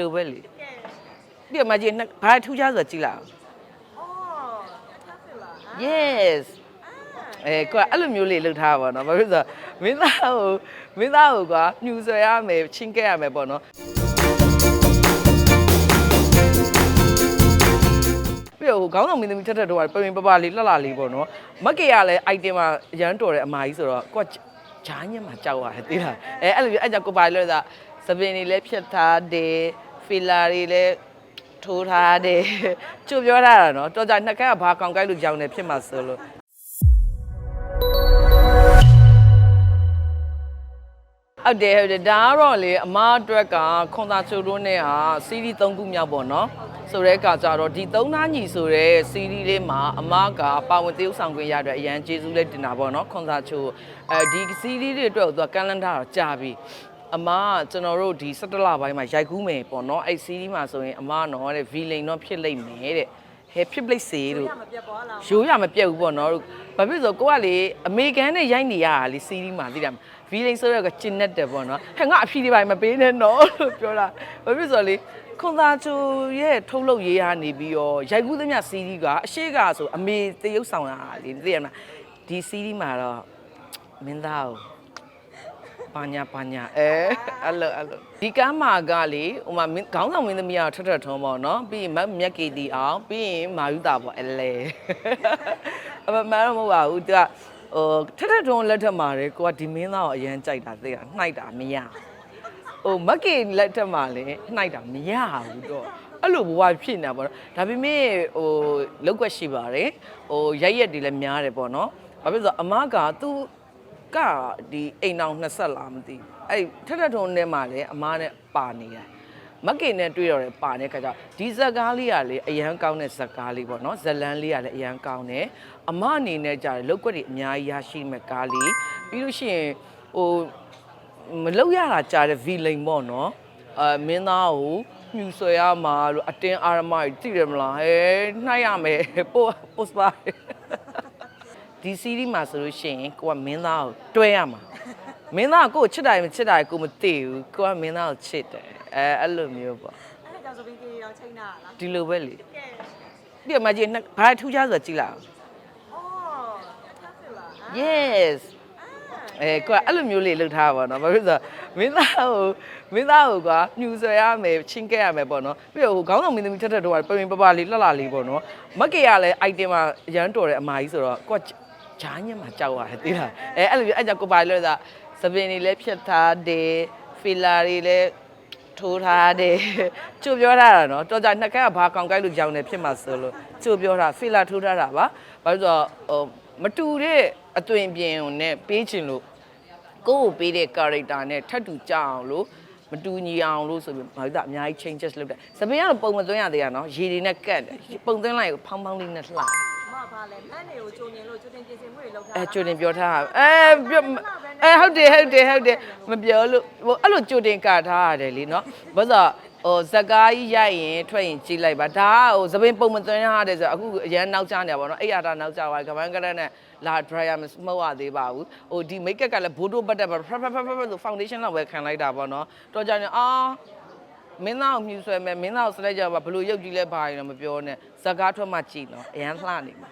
လိုပဲလေကဲပြီးတော့မကြီးနှစ်ဘာထူးခြားဆိုကြည့်လိုက်အောင် အော်ထားစလား yes အဲကွာအဲ့လိုမျိုးလေးလှုပ်ထားပါတော့ဘာဖြစ်လို့လဲဆိုတော့မင်းသားကိုမင်းသားကိုကွာညှူဆွဲရမယ်ချင်းကဲရမယ်ပေါ့နော်ပြီးတော့ဟိုခေါင်းဆောင်မင်းသမီးထက်ထက်တော့ပပင်ပပလေးလှလှလေးပေါ့နော်မက်ကေကလည်း item မှာရမ်းတော်တဲ့အမကြီးဆိုတော့ကွာဂျားညက်မှာကြောက်ရတယ်သိလားအဲအဲ့လိုမျိုးအဲ့ကြောင့်ကိုပါလို့ဆို သပင်တွေလည်းဖြတ်ထားတယ်ဖီလာတွေလည်းထိုးထားတယ်ကျုပ်ပြောထားတာနော်တော်ကြနှစ်ခါကဘာကောင်ကိုက်လို့ကြောင်နေဖြစ်မှာဆိုလို့ဟုတ်တယ်ဟုတ်တယ်ဒါကတော့လေအမအတွက်ကခွန်သာချိုတို့နဲ့ဟာစီးရီး၃ခုမြောက်ပေါ့နော်ဆိုတဲ့အခါကျတော့ဒီသုံးသားညီဆိုတဲ့စီးရီးလေးမှာအမကပါဝင်တရုပ်ဆောင်ခွင့်ရတဲ့အရန်ကျေးဇူးလေးတင်တာပေါ့နော်ခွန်သာချိုအဲဒီစီးရီးတွေအတွက်သူကကန်လန်ဒါတော့ကြာပြီ အမကကျွန်တော်တို့ဒီ17လပိုင်းမှာရိုက်ကူးမယ်ပေါ့နော်အဲ့စီးရီးမှာဆိုရင်အမကတော့တဲ့ဗီလိန်တော့ဖြစ်လိမ့်မယ်တဲ့ဟဲဖြစ်ပလိတ်စေတို့ရမပြတ်သွားလားရိုးရမပြတ်ဘူးပေါ့နော်ဘာဖြစ်လို့ဆိုကိုကလေအမေရိကန်နဲ့ရိုက်နေရတာလေစီးရီးမှာသိတယ်မဗီလိန်ဆိုတော့ကကျင်နေတယ်ပေါ့နော်ဟဲ့ငါအဖြီတွေပါမပေးနဲ့နော်လို့ပြောတာဘာဖြစ်လို့ဆိုလေခွန်သာချိုရဲ့ထုတ်လုပ်ရေးဟာနေပြီးတော့ရိုက်ကူးသမျှစီးရီးကအရှိကဆိုအမေတရုပ်ဆောင်တာလေသိရမလားဒီစီးရီးမှာတော့မင်းသားကို ပါညာပါညာအဲအဲ့လိုအဲ့လိုဒီကမ်းမာကလေဟိုမှာမင်းခေါင်းဆောင်မင်းသမီးကထထထုံးပေါ့နော်ပြီးရင်မမြက်ကေတီအောင်ပြီးရင်မာယူတာပေါ့အဲလေအမမန်တော့မဟုတ်ပါဘူးသူကဟိုထထထုံးလက်ထက်မှာလေကိုကဒီမင်းသားကိုအရန်ကြိုက်တာသိတာနှိုက်တာမရဟိုမက်ကေလက်ထက်မှာလေနှိုက်တာမရဘူးတော့အဲ့လိုဘဝဖြစ်နေတာပေါ့နော်ဒါပေမဲ့ဟိုလောက်ွက်ရှိပါတယ်ဟိုရိုက်ရက်တွေလည်းများတယ်ပေါ့နော်ဘာဖြစ်လို့လဲဆိုတော့အမကသူ ကဒီအိမ်အောင်20လားမသိဘူးအဲ့ထထထုံးထဲမှာလည်းအမနဲ့ပါနေတယ်မက်ကင်နဲ့တွေ့တော့တယ်ပါတဲ့ခါကျတော့ဒီဇက်ကားလေးကလေအရန်ကောင်းတဲ့ဇက်ကားလေးပေါ့နော်ဇလန်းလေးကလည်းအရန်ကောင်းတယ်အမအနေနဲ့ကြာတယ်လောက်ွက်တွေအများကြီးရရှိမဲ့ကားလေးပြီးလို့ရှိရင်ဟိုမလောက်ရတာကြာတဲ့ဗီလိန်ပေါ့နော်အဲမင်းသားကိုညှူဆွဲရမှာလို့အတင်းအာရမကြီးသိတယ်မလားဟဲနှိုက်ရမယ်ပို့ပို့စပါ ဒီစီးရီးမှာဆိုလို့ရှိရင်ကိုကမင်းသားကိုတွဲရမှာမင်းသားကကိုကိုချစ်တာရင်မချစ်တာရင်ကိုမသိဘူးကိုကမင်းသားကိုချစ်တယ်အဲအဲ့လိုမျိုးပေါ့အဲ့ဒါကြောင့်ဆိုပြီးကြီးရောချိန်တာလားဒီလိုပဲလေကဲပြီးတော့မကြီးနှစ်ဘာထူးခြားဆိုကြည့်လိုက်အောင် အော်ထားစလား yes အဲကိုကအဲ့လိုမျိုးလေးလှုပ်ထားပါတော့ဘာဖြစ်လို့လဲဆိုတော့မင်းသားကိုမင်းသားကိုကွာညှူဆွဲရမယ်ချင်းကဲရမယ်ပေါ့နော်ပြီးတော့ဟိုခေါင်းဆောင်မင်းသမီးထက်ထက်တော့ပပင်ပပလေးလှလှလေးပေါ့နော်မက်ကေကလည်း item မှာရမ်းတော်တဲ့အမကြီးဆိုတော့ကိုက ဂျားညက်မှာကြောက်ရတယ်သိလားအဲအဲ့လိုမျိုးအဲ့ကြောင့်ကိုပါလို့ဆိုသပင်တွေလည်းဖြတ်ထားတယ်ဖီလာတွေလည်းထိုးထားတယ်ကျုပ်ပြောထားတာနော်တော်ကြနှစ်ခါကဘာကောင်ကိုက်လို့ကြောင်နေဖြစ်မှာဆိုလို့ကျုပ်ပြောတာဖီလာထိုးထားတာပါဘာလို့ဆိုတော့ဟိုမတူတဲ့အသွင်ပြင်နဲ့ပေးချင်လို့ကိုယ့်ကိုပေးတဲ့ character နဲ့ထပ်တူကြအောင်လို့မတူညီအောင်လို့ဆိုပြီးဘာလို့အများကြီး changes လုပ်တယ်။စပင်းကတော့ပုံမသွင်းရသေးရနော်။ရေတွေနဲ့ကတ်တယ်။ပုံသွင်းလိုက်ကိုဖောင်းဖောင်းလေးနဲ့လှတယ် မဘာလဲမန်းတွေကိုကြိုနေလို့ကြိုတင်ပြင်ဆင်မှုတွေလုပ်ထား။အဲကြိုတင်ပြောထားတာ။အဲပြောအဲဟုတ်တယ်ဟုတ်တယ်ဟုတ်တယ်မပြောလို့ဟိုအဲ့လိုကြိုတင်ကထားရတယ်လीနော်။ဘာလို့ဟိုဇကားကြီးရိုက်ရင်ထွက်ရင်ကြည့်လိုက်ပါဒါကဟိုစပင်းပုံမသွင်းရတယ်ဆိုတော့အခုအရန်နောက်ကျနေပါတော့အဲ့ရတာနောက်ကျသွားကမန်းကရက်နဲ့လာ dryer မမဟုတ်ရသေးပါဘူးဟိုဒီ make up ကလည်းဘိုးတို့ပတ်တက်ပါဖဖဖဖဖဆို foundation လောက်ပဲခံလိုက်တာပေါ့နော်တော့ကြရင်အာ မင်းသားကိုမြူဆွဲမယ်မင်းသားကိုစလိုက်ကြပါဘလို့ရုပ်ကြီးလဲပါရင်တော့မပြောနဲ့ဇကားထွက်မှကြည့်နော်အရန်လှနေမှာ